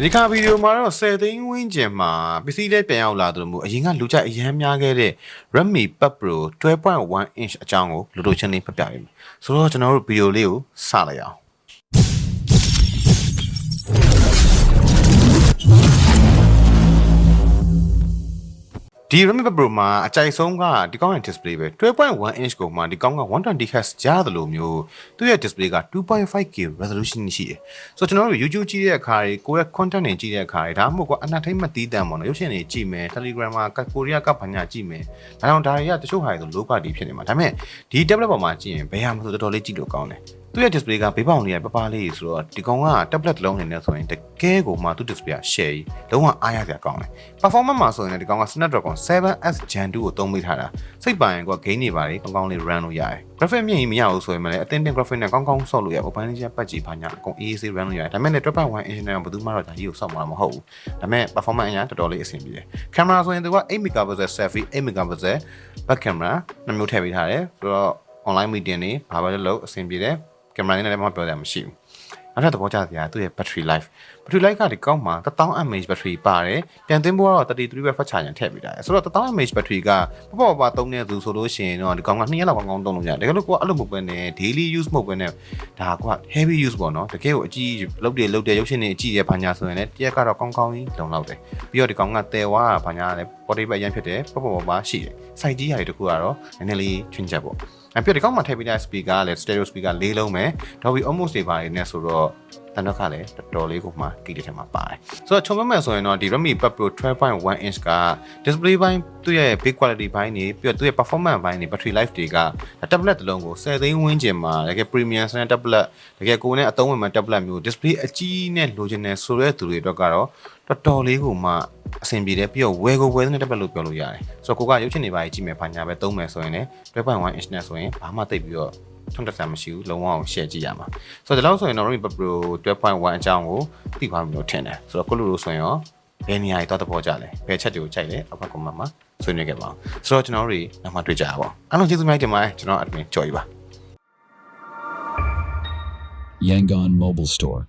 ဒီခါဗီဒီယိုမှာတော့10သိန်းဝန်းကျင်မှာပစ္စည်းလေးပြန်ရောက်လာတယ်လို့မျိုးအရင်ကလူကြိုက်အရန်များခဲ့တဲ့ Redmi Pad Pro 12.1 inch အကြောင်းကိုလူတို့ချင်းလေးဖတ်ပြပေးမယ်ဆိုတော့ကျွန်တော်တို့ဗီဒီယိုလေးကိုစလိုက်အောင် ဒီ Redmi Pad Pro မှာအကြိုက်ဆုံးကဒီကောင်းရဲ့ display ပဲ12.1 inch ကိုမှဒီကောင်းက 120Hz ကြားတယ်လို့မျိုးသူ့ရဲ့ display က 2.5K resolution ရှိတယ်ဆိုတော့ကျွန်တော်တို့ YouTube ကြည့်တဲ့အခါတွေကိုယ့်ရဲ့ content တွေကြည့်တဲ့အခါတွေဒါမှမဟုတ်ကွာအနာထိတ်မတီးတန်ပေါ့နော်ရုပ်ရှင်တွေကြည့်မယ် Telegram မှာကိုရီးယားကဘာညာကြည့်မယ်ဒါကြောင့်ဒါတွေကတချို့ဟာတွေဆို low quality ဖြစ်နေမှာဒါပေမဲ့ဒီ tablet ပေါ်မှာကြည့်ရင်ဘယ်ဟာမှဆိုတော်တော်လေးကြည့်လို့ကောင်းတယ် သူ့ရဲ့ display ကဘေးပေါင်လေးကပပလေးဆိုတော့ဒီကောင်က tablet တစ်လုံးနေနေဆိုရင်တကယ်ကိုမှသူ့ display က share ကြီးလုံးဝအားရစရာကောင်းတယ် performance မှာဆိုရင်လည်းဒီကောင်က Snapdragon 7S Gen 2ကိုသုံးမိထားတာစိတ်ပိုင်က game တွေပါတယ်ကောင်းကောင်းလေး run လို့ရတယ် graphic မြင့်ကြီးမရဘူးဆိုရင်လည်းအတင်းတင်း graphic နဲ့ကောင်းကောင်းဆော့လို့ရပုံပန်းလေးချက်ပတ်ကြည့်ပါညာအကုန် AAC run လို့ရတယ်ဒါပေမဲ့လည်း3.1 inch နဲ့ဘယ်သူမှတော့ဒါကြီးကိုဆော့မှာမဟုတ်ဘူးဒါပေမဲ့ performance အရင်တော်တော်လေးအဆင်ပြေတယ် camera ဆိုရင်သူက8 megapixel selfie 8 megapixel back camera နှစ်မျိုးထည့်ပေးထားတယ်ဆိုတော့ online meeting တွေဘာပဲလုပ်အဆင်ပြေတယ် camera နဲ့လည်းမပြောရမရှိဘူးနောက်ထပ်သဘောကျစရာသူ့ရဲ့ battery life battery life ကဒီကောက်မှာ1000 mAh battery ပါတယ်ပြန်သွင်းဖို့ကတော့33 watt fast charger ထည့်ပေးတာဆိုတော့1000 mAh battery ကပပပသုံးတဲ့သူဆိုလို့ရှိရင်တော့ဒီကောက်က2ရက်လောက်ကောင်းကောင်းသုံးလို့ရတယ်တကယ်လို့ကိုကအဲ့လိုမဟုတ်ဘဲနဲ့ daily use မဟုတ်ဘဲနဲ့ဒါက heavy use ပေါ့နော်တကယ်ကိုအကြီးလုတ်တယ်လုတ်တယ်ရုပ်ရှင်တွေအကြီးရဘာညာဆိုရင်လည်းတရက်ကတော့ကောင်းကောင်းကြီးလုံလောက်တယ်ပြီးတော့ဒီကောင်ကတဲဝါဘာညာလည်း body ပဲအရင်ဖြစ်တယ်ပပပပါရှိတယ်စိုက်ကြီးရတယ်တခုကတော့နည်းနည်းလေးချွင်းချက်ပေါ့အဲ့ပြဒီကောက်မှာထည့်ပေးတဲ့ speaker ကလည်း stereo speaker ၄လုံးပဲ Dolby Atmos တွေပါတယ်နဲ့ဆိုတော့ တန်တော့ကလည်းတော်တော်လေးကိုမှကိတဲ့ထဲမှာပါတယ်ဆိုတော့ခြုံပြမယ်ဆိုရင်တော့ဒီ Redmi Pad Pro 12.1 inch က display ဘိုင်းသူ့ရဲ့ big quality ဘိုင်းနေပြီးတော့သူ့ရဲ့ performance ဘိုင်းနေ battery life တွေက tablet တစ်လုံးကို10သိန်းဝန်းကျင်မှာတကယ် premium ဆန် tablet တကယ်ကိုယ်နဲ့အသုံးဝင်မဲ့ tablet မျိုး display အကြီးနဲ့လိုချင်တယ်ဆိုတဲ့သူတွေအတွက်ကတော့တော်တော်လေးကိုမှအဆင်ပြေတယ်ပြီးတော့ဝယ်ကိုဝယ်တဲ့ tablet လို့ပြောလို့ရတယ်ဆိုတော့ကိုကရုပ်ရှင်တွေပါကြည့်မယ်ဘာညာပဲသုံးမယ်ဆိုရင်လည်း12.1 inch နဲ့ဆိုရင်ဘာမှတိတ်ပြီးတော့ ထုံးတက်ဆန်မရှိဘူးလုံးဝအောင် share ကြည့်ရမှာဆိုတော့ဒီလောက်ဆိုရင်တော့ Redmi Pro 12.1အကြောင်းကိုသိသွားပြီလို့ထင်တယ်ဆိုတော့ကိုလူလိုဆိုရင်ရောဘယ်နေရာကြီးတော့တဘောကြလဲဘယ်ချက်တွေကိုကြိုက်လဲအောက်က comment မှာဆွေးနွေးခဲ့ပါအောင်ဆိုတော့ကျွန်တော်တို့နောက်မှတွေ့ကြရပါအောင်အားလုံးကျေးဇူးများတင်ပါတယ်ကျွန်တော် admin ကြော်ကြီးပါ Yangon Mobile Store.